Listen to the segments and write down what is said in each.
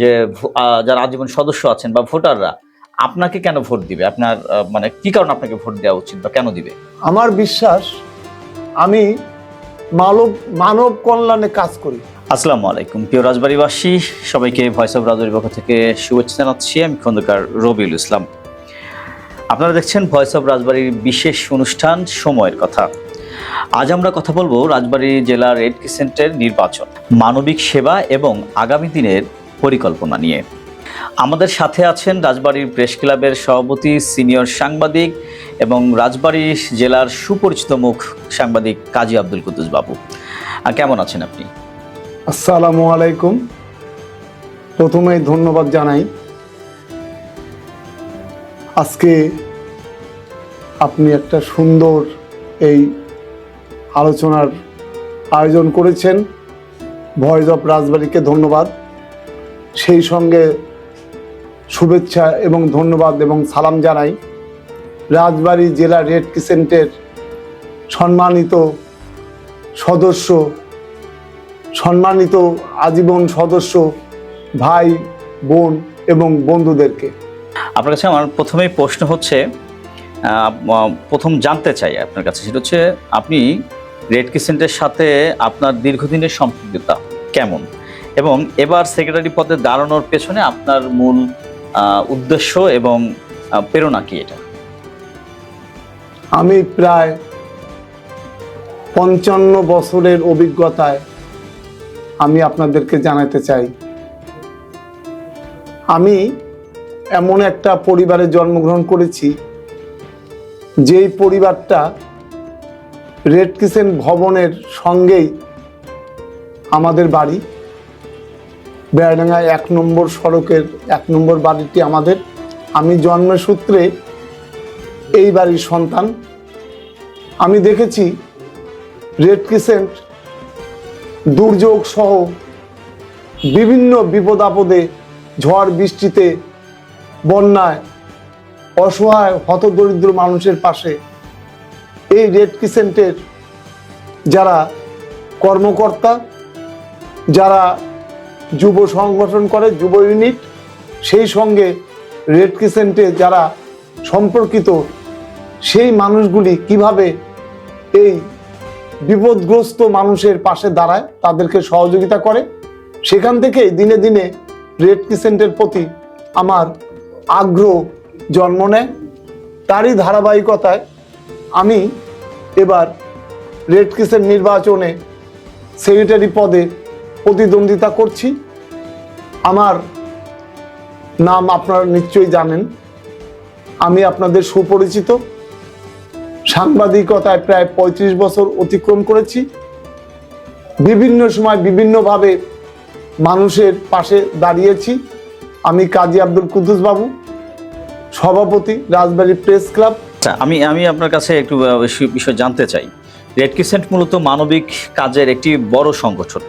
যে যারা আজীবন সদস্য আছেন বা ভোটাররা আপনাকে কেন ভোট দিবে? আপনার মানে কি কারণে আপনাকে ভোট দেওয়া উচিত বা কেন দিবে? আমার বিশ্বাস আমি মানব মানব কল্যাণে কাজ করি। আসসালামু আলাইকুম। প্রিয় রাজবাড়িবাসী সবাইকে ভয়েস অফ রাজবাড়ির পক্ষ থেকে শুভেচ্ছা জানাচ্ছি। আমি খন্দকার রবিউল ইসলাম। আপনারা দেখছেন ভয়েস অফ রাজবাড়ির বিশেষ অনুষ্ঠান সময়ের কথা। আজ আমরা কথা বলব রাজবাড়ী জেলার রেড ক্রিসেন্টের নির্বাচন মানবিক সেবা এবং আগামী দিনের পরিকল্পনা নিয়ে। আমাদের সাথে আছেন রাজবাড়ির প্রেস ক্লাবের সভাপতি, সিনিয়র সাংবাদিক এবং রাজবাড়ী জেলার সুপরিচিত মুখ সাংবাদিক কাজী আব্দুল কুদ্দুস বাবু। কেমন আছেন আপনি? আসসালামু আলাইকুম। প্রথমেই ধন্যবাদ জানাই। আজকে আপনি একটা সুন্দর এই আলোচনার আয়োজন করেছেন। ভয়েস অফ রাজবাড়িকে ধন্যবাদ। সেই সঙ্গে শুভেচ্ছা এবং ধন্যবাদ এবং সালাম জানাই রাজবাড়ী জেলা রেড ক্রিসেন্টের সম্মানিত সদস্য, সম্মানিত আজীবন সদস্য, ভাই, বোন এবং বন্ধুদেরকে। আপনার কাছে আমার প্রথমেই প্রশ্ন হচ্ছে প্রথম জানতে চাই আপনার কাছে, সেটা হচ্ছে আপনি রেড ক্রিসেন্টের সাথে আপনার দীর্ঘদিনের সম্পৃক্ততা কেমন? এবং এবার সেক্রেটারি পদে দাঁড়ানোর পেছনে আপনার মূল উদ্দেশ্য এবং প্রেরণা কি এটা? আমি প্রায় পঞ্চান্ন বছরের অভিজ্ঞতায় আমি আপনাদেরকে জানাতে চাই। আমি এমন একটা পরিবারে জন্মগ্রহণ করেছি, যেই পরিবারটা রেড কিসেন ভবনের সঙ্গেই আমাদের বাড়ি। বেড়াডাঙ্গা এক নম্বর সড়কের, এক নম্বর বাড়িটি আমাদের। আমি জন্মসূত্রে এই বাড়ির সন্তান। আমি দেখেছি রেড ক্রিসেন্ট, দুর্যোগ সহ বিভিন্ন বিপদ আপদে ঝড় বৃষ্টিতে বন্যায় অসহায় হতদরিদ্র মানুষের পাশে এই রেড ক্রিসেন্টের যারা কর্মকর্তা, যারা যুব সংগঠন করে, যুব ইউনিট সেই সঙ্গে রেড ক্রিসেন্টে যারা সম্পর্কিত, সেই মানুষগুলি কীভাবে এই বিপদগ্রস্ত মানুষের পাশে দাঁড়ায়, তাদেরকে সহযোগিতা করে। সেখান থেকেই দিনে দিনে রেড ক্রিসেন্টের প্রতি আমার আগ্রহ জন্ম নেয়। তারই ধারাবাহিকতায় আমি এবার রেড ক্রিসেন্ট নির্বাচনে সেক্রেটারি পদে প্রতিদ্বন্দ্বিতা করছি। আমার নাম আপনারা নিশ্চয়ই জানেন। আমি আপনাদের সুপরিচিত। সাংবাদিকতায় প্রায় ৩৫ বছর অতিক্রম করেছি। বিভিন্ন সময় বিভিন্নভাবে মানুষের পাশে দাঁড়িয়েছি। আমি কাজী আব্দুল কুদ্দুস বাবু, সভাপতি, রাজবাড়ী প্রেস ক্লাব। আচ্ছা আমি আমি আপনার কাছে একটু বিষয় জানতে চাই। রেড ক্রিসেন্ট মূলত মানবিক কাজের একটি বড় সংগঠন।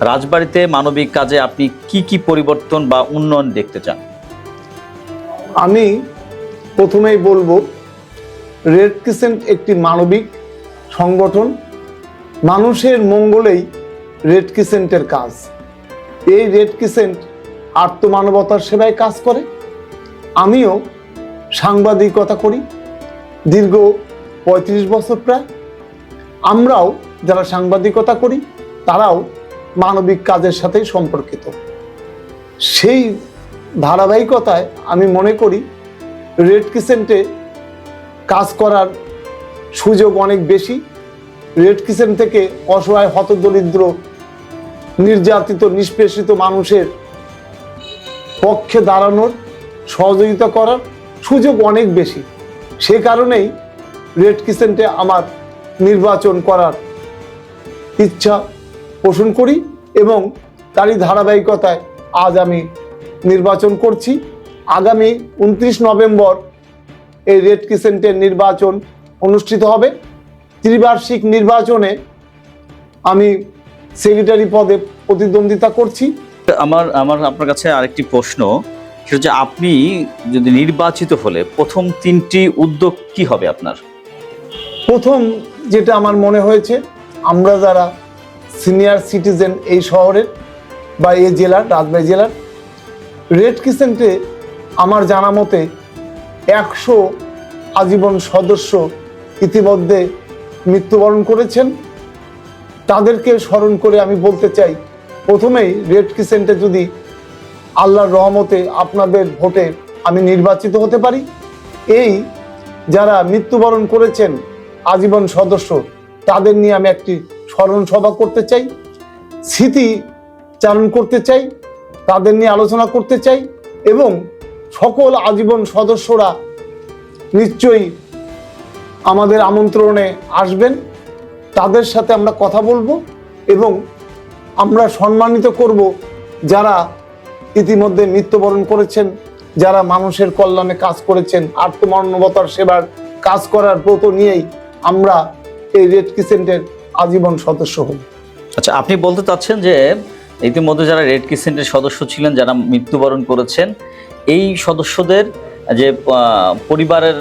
রাজবাড়িতে মানবিক কাজে আপনি কি কি পরিবর্তন বা উন্নয়ন দেখতে চান? আমি প্রথমেই বলব, রেড ক্রিসেন্ট একটি মানবিক সংগঠন। মানুষের মঙ্গলেই রেড ক্রিসেন্টের কাজ। এই রেড ক্রিসেন্ট আত্মমানবতার সেবায় কাজ করে। আমিও সাংবাদিকতা করি, দীর্ঘ পঁয়ত্রিশ বছর প্রায়। আমরাও যারা সাংবাদিকতা করি, তারাও মানবিক কাজের সাথেই সম্পর্কিত। সেই ধারাবাহিকতায় আমি মনে করি রেড কিসেন্টে কাজ করার সুযোগ অনেক বেশি। রেড ক্রিসেন্ট থেকে অসহায়, হতদরিদ্র, নির্যাতিত, নিষ্পেষিত মানুষের পক্ষে দাঁড়ানোর, সহযোগিতা করার সুযোগ অনেক বেশি। সে কারণেই রেড কিসেন্টে আমার নির্বাচন করার ইচ্ছা পোষণ করি। এবং তারই ধারাবাহিকতায় আজ আমি নির্বাচন করছি। আগামী উনত্রিশ নভেম্বর এই রেড ক্রিসেন্টের নির্বাচন অনুষ্ঠিত হবে। ত্রিবার্ষিক নির্বাচনে আমি সেক্রেটারি পদে প্রতিদ্বন্দ্বিতা করছি। আমার আমার আপনার কাছে আরেকটি প্রশ্ন। সেটা হচ্ছে আপনি যদি নির্বাচিত হলে প্রথম তিনটি উদ্যোগ কি হবে আপনার? প্রথম যেটা আমার মনে হয়েছে আমরা যারা সিনিয়র সিটিজেন এই শহরের বা এই জেলার, রাজবাড়ী জেলার। রেড কিচেনটে আমার জানা মতে একশো আজীবন সদস্য ইতিমধ্যে মৃত্যুবরণ করেছেন। তাদেরকে স্মরণ করে আমি বলতে চাই, প্রথমেই রেড কিচেনটে যদি আল্লাহর রহমতে আপনাদের ভোটে আমি নির্বাচিত হতে পারি, এই যারা মৃত্যুবরণ করেছেন আজীবন সদস্য, তাদের নিয়ে আমি একটি স্মরণ সভা করতে চাই, স্মৃতি চারণ করতে চাই, তাদের নিয়ে আলোচনা করতে চাই এবং সকল আজীবন সদস্যরা নিশ্চয়ই আমাদের আমন্ত্রণে আসবেন। তাদের সাথে আমরা কথা বলব এবং আমরা সম্মানিত করব যারা ইতিমধ্যে মৃত্যুবরণ করেছেন, যারা মানুষের কল্যাণে কাজ করেছেন, আত্মমানবতার সেবার কাজ করার ব্রত নিয়েই আমরা এই রেড কিচেন্টের আজীবন সদস্য হই আচ্ছা আপনি বলতে চাচ্ছেন যে ইতিমধ্যে যারা রেড ক্রিসেন্টের সদস্য ছিলেন যারা মৃত্যুবরণ করেছেন এই সদস্যদের যে পরিবারের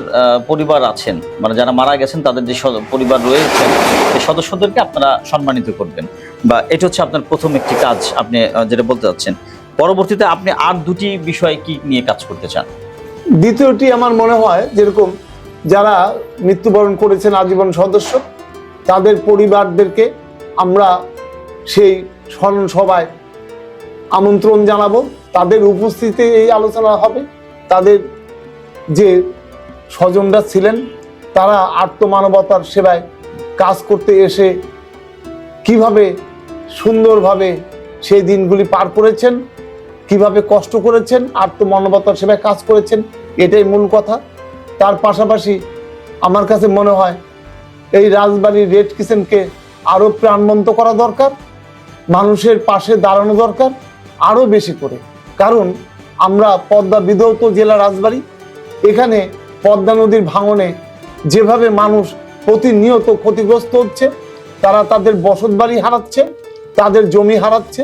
পরিবার আছেন মানে যারা মারা গেছেন তাদের যে পরিবার রয়েছেন সেই সদস্যদেরকে আপনারা সম্মানিত করবেন। বা এটা হচ্ছে আপনার প্রথম একটি কাজ আপনি যেটা বলতে চাচ্ছেন। পরবর্তীতে আপনি আর দুটি বিষয় কি নিয়ে কাজ করতে চান? দ্বিতীয়টি আমার মনে হয় যেরকম যারা মৃত্যুবরণ করেছেন আজীবন সদস্য তাদের পরিবারদেরকে আমরা সেই স্মরণ সভায় আমন্ত্রণ জানাব। তাদের উপস্থিতিতে এই আলোচনা হবে। তাদের যে স্বজনরা ছিলেন, তারা আত্মমানবতার সেবায় কাজ করতে এসে কীভাবে সুন্দরভাবে সেই দিনগুলি পার করেছেন, কীভাবে কষ্ট করেছেন, আত্মমানবতার সেবায় কাজ করেছেন, এটাই মূল কথা। তার পাশাপাশি আমার কাছে মনে হয় এই রাজবাড়ির রেড কিচেনকে আরও প্রাণবন্ত করা দরকার, মানুষের পাশে দাঁড়ানো দরকার আরও বেশি করে। কারণ আমরা পদ্মা বিধৌত জেলা রাজবাড়ি, এখানে পদ্মা নদীর ভাঙনে যেভাবে মানুষ প্রতিনিয়ত ক্ষতিগ্রস্ত হচ্ছে, তারা তাদের বসত বাড়ি হারাচ্ছে, তাদের জমি হারাচ্ছে,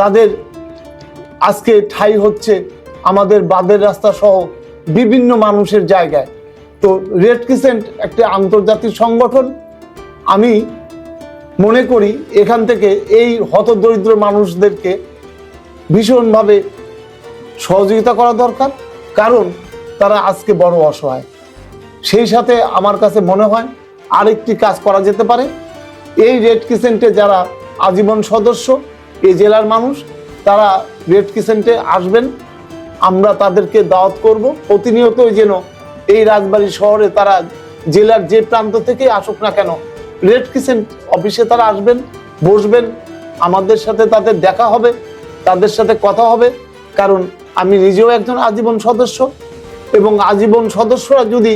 তাদের আজকে ঠাই হচ্ছে আমাদের বাদের রাস্তা সহ বিভিন্ন মানুষের জায়গায়। তো রেড ক্রিসেন্ট একটি আন্তর্জাতিক সংগঠন। আমি মনে করি এখান থেকে এই হতদরিদ্র মানুষদেরকে ভীষণভাবে সহযোগিতা করা দরকার, কারণ তারা আজকে বড় অসহায়। সেই সাথে আমার কাছে মনে হয় আরেকটি কাজ করা যেতে পারে। এই রেড কিচেন্টে যারা আজীবন সদস্য, এই জেলার মানুষ, তারা রেড কিচেন্টে আসবেন। আমরা তাদেরকে দাওয়াত করব। প্রতিনিয়তই যেন এই রাজবাড়ী শহরে তারা জেলার যে প্রান্ত থেকে আসুক না কেন, রেড কিচেন্ট অফিসে তারা আসবেন, বসবেন। আমাদের সাথে তাদের দেখা হবে, তাদের সাথে কথা হবে। কারণ আমি নিজেও একজন আজীবন সদস্য এবং আজীবন সদস্যরা যদি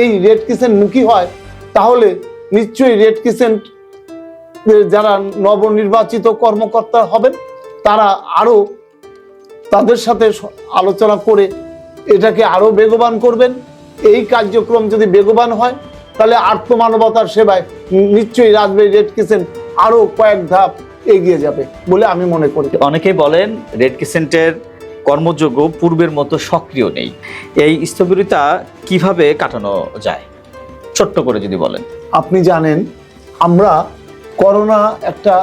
এই রেড কিচেন মুখী হয়, তাহলে নিশ্চয়ই রেড কিচেন যারা নবনির্বাচিত কর্মকর্তা হবেন, তারা আরও তাদের সাথে আলোচনা করে এটাকে আরও বেগবান করবেন। এই কার্যক্রম যদি বেগবান হয় তাহলে আত্মমানবতার সেবায় নিশ্চয়ই রাজবাড়ি রেড কিচেন আরও কয়েক ধাপ এগিয়ে যাবে বলে আমি মনে করি। অনেকেই বলেন রেড ক্রিসেন্টের কর্মযোগ্য পূর্বের মতো সক্রিয় নেই। এই স্থবিরতা কীভাবে কাটানো যায়? ছোট্ট করে যদি বলেন। আপনি জানেন আমরা করোনা একটা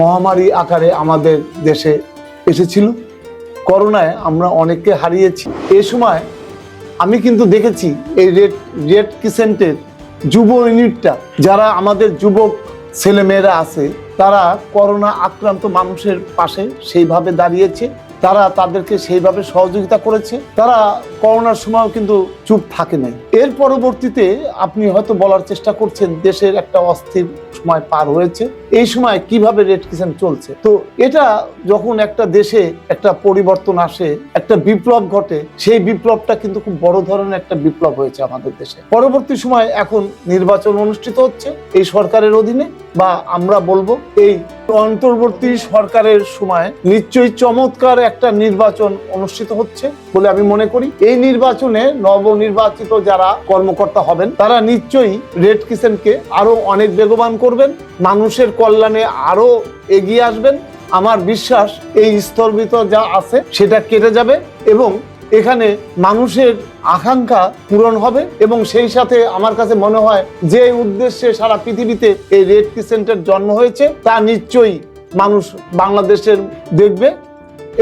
মহামারী আকারে আমাদের দেশে এসেছিল। করোনায় আমরা অনেককে হারিয়েছি। এ সময় আমি কিন্তু দেখেছি এই রেড রেড কিসেন্টের যুব ইউনিটটা, যারা আমাদের যুবক ছেলেমেয়েরা আছে, তারা করোনা আক্রান্ত মানুষের পাশে সেইভাবে দাঁড়িয়েছে। তারা তাদেরকে সেইভাবে সহযোগিতা করেছে। তারা করোনার সময়ও কিন্তু চুপ থাকে নাই। এর পরবর্তীতে আপনি হয়তো বলার চেষ্টা করছেন, দেশের একটা অস্থির সময় পার হয়েছে। এই সময় কীভাবে রেড কিচেন চলছে? তো এটা যখন একটা দেশে একটা পরিবর্তন আসে, একটা বিপ্লব ঘটে, সেই বিপ্লবটা কিন্তু খুব বড় ধরনের একটা বিপ্লব হয়েছে আমাদের দেশে। পরবর্তী সময় এখন নির্বাচন অনুষ্ঠিত হচ্ছে এই সরকারের অধীনে বা আমরা বলব এই অন্তর্বর্তী সরকারের সময় নিশ্চয়ই চমৎকার একটা নির্বাচন অনুষ্ঠিত হচ্ছে বলে আমি মনে করি। এই নির্বাচনে নবনির্বাচিত যারা কর্মকর্তা হবেন, তারা নিশ্চয়ই রেড কিচেনকে আরও অনেক বেগবান করবেন, মানুষের কল্যাণে আরও এগিয়ে আসবেন। আমার বিশ্বাস, এই স্থলভিত যা আছে সেটা কেটে যাবে এবং এখানে মানুষের আকাঙ্ক্ষা পূরণ হবে এবং সেই সাথে আমার কাছে মনে হয় যে উদ্দেশ্যে সারা পৃথিবীতে এই রেড কিচেন্টের জন্ম হয়েছে, তা নিশ্চয়ই মানুষ বাংলাদেশের দেখবে।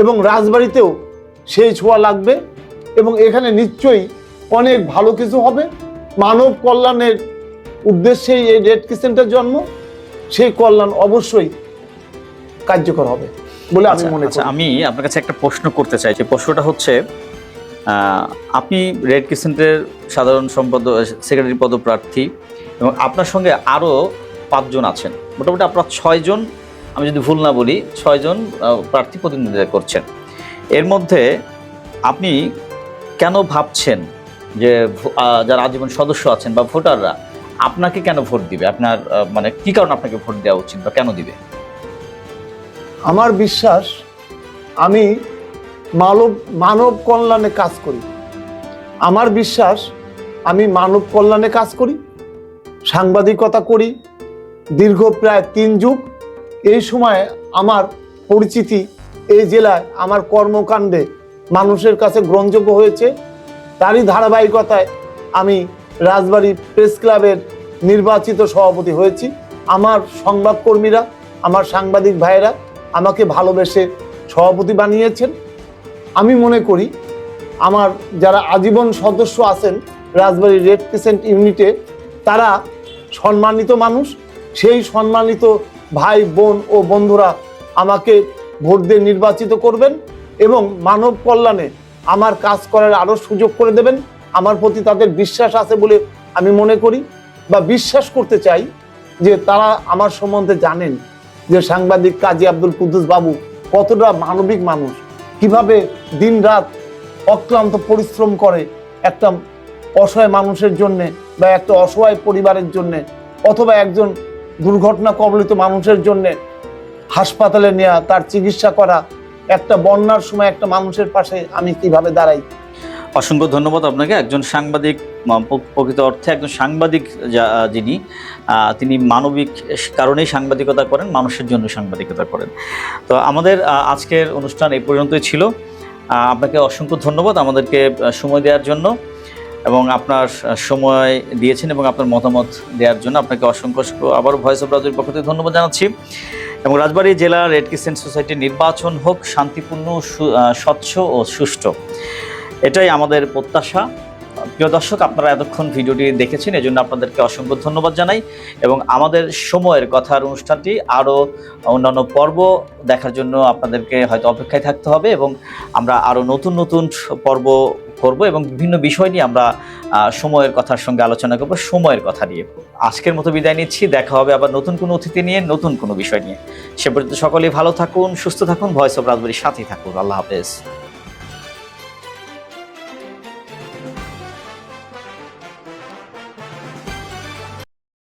এবং রাজবাড়িতেও সেই ছোঁয়া লাগবে এবং এখানে নিশ্চয়ই অনেক ভালো কিছু হবে। মানব কল্যাণের উদ্দেশ্যেই এই রেড কিচেনটার জন্ম সেই কল্যাণ অবশ্যই কার্যকর হবে বলে আমি আচ্ছা, মনে আচ্ছা, করি। আমি আপনার কাছে একটা প্রশ্ন করতে চাই যে প্রশ্নটা হচ্ছে আপনি রেড ক্রিসেন্টের সাধারণ সম্পাদক সেক্রেটারি পদপ্রার্থী এবং আপনার সঙ্গে আরও পাঁচজন আছেন। মোটামুটি আপনার ছয়জন আমি যদি ভুল না বলি ছয়জন প্রার্থী প্রতিনিধিত্ব করছেন। এর মধ্যে আপনি কেন ভাবছেন যে যারা আজীবন সদস্য আছেন বা ভোটাররা, আপনাকে কেন ভোট দিবে? আপনার মানে কি কারণে আপনাকে ভোট দেওয়া উচিত বা কেন দিবে? আমার বিশ্বাস, আমি মানব মানব কল্যাণে কাজ করি। আমার বিশ্বাস, আমি মানব কল্যাণে কাজ করি, সাংবাদিকতা করি। দীর্ঘ প্রায় তিন যুগ এই সময় আমার পরিচিতি এই জেলায় আমার কর্মকাণ্ডে মানুষের কাছে গ্রহণযোগ্য হয়েছে। তারই ধারাবাহিকতায় আমি রাজবাড়ী প্রেস ক্লাবের নির্বাচিত সভাপতি হয়েছি। আমার সংবাদকর্মীরা, আমার সাংবাদিক ভাইয়েরা আমাকে ভালোবেসে সভাপতি বানিয়েছেন। আমি মনে করি আমার যারা আজীবন সদস্য আছেন রাজবাড়ী রেড ক্রিসেন্ট ইউনিটে, তারা সম্মানিত মানুষ। সেই সম্মানিত ভাই, বোন ও বন্ধুরা আমাকে ভোট দিয়ে নির্বাচিত করবেন এবং মানব কল্যাণে আমার কাজ করার আরও সুযোগ করে দেবেন। আমার প্রতি তাদের বিশ্বাস আছে বলে আমি মনে করি বা বিশ্বাস করতে চাই যে তারা আমার সম্বন্ধে জানেন যে সাংবাদিক কাজী আব্দুল কুদ্দুস বাবু কতটা মানবিক মানুষ, কীভাবে দিনরাত অক্লান্ত পরিশ্রম করে একটা অসহায় মানুষের জন্যে বা একটা অসহায় পরিবারের জন্যে অথবা একজন দুর্ঘটনা কবলিত মানুষের জন্য হাসপাতালে নেওয়া তার চিকিৎসা করা, একটা বন্যার সময় একটা মানুষের পাশে আমি কীভাবে দাঁড়াই? অসংখ্য ধন্যবাদ আপনাকে। একজন সাংবাদিক প্রকৃত অর্থে একজন সাংবাদিক যিনি তিনি মানবিক কারণেই সাংবাদিকতা করেন, মানুষের জন্য সাংবাদিকতা করেন। তো আমাদের আজকের অনুষ্ঠান এই পর্যন্তই ছিল। আপনাকে অসংখ্য ধন্যবাদ আমাদেরকে সময় দেওয়ার জন্য। এবং আপনার সময় দিয়েছেন এবং আপনার মতামত দেওয়ার জন্য আপনাকে অসংখ্য অসংখ্য আবার ভয়েস অফ রাজুর পক্ষ থেকে ধন্যবাদ জানাচ্ছি। এবং রাজবাড়ী জেলা রেড ক্রিসেন্ট সোসাইটির নির্বাচন হোক, শান্তিপূর্ণ স্বচ্ছ ও সুষ্ঠু। এটাই আমাদের প্রত্যাশা। প্রিয় দর্শক, আপনারা এতক্ষণ ভিডিওটি দেখেছেন, এজন্য আপনাদেরকে অসংখ্য ধন্যবাদ জানাই। এবং আমাদের সময়ের কথার অনুষ্ঠানটি আরও অন্যান্য পর্ব দেখার জন্য আপনাদেরকে হয়তো অপেক্ষায় থাকতে হবে এবং আমরা আরও নতুন নতুন পর্ব করব এবং বিভিন্ন বিষয় নিয়ে আমরা সময়ের কথার সঙ্গে আলোচনা করব, সময়ের কথা নিয়ে। আজকের মতো বিদায় নিচ্ছি, দেখা হবে আবার নতুন কোনো অতিথি নিয়ে, নতুন কোনো বিষয় নিয়ে। সে পর্যন্ত সকলেই ভালো থাকুন, সুস্থ থাকুন ভয়েস অব রাজবাড়ির সাথেই থাকুন। আল্লাহ হাফেজ।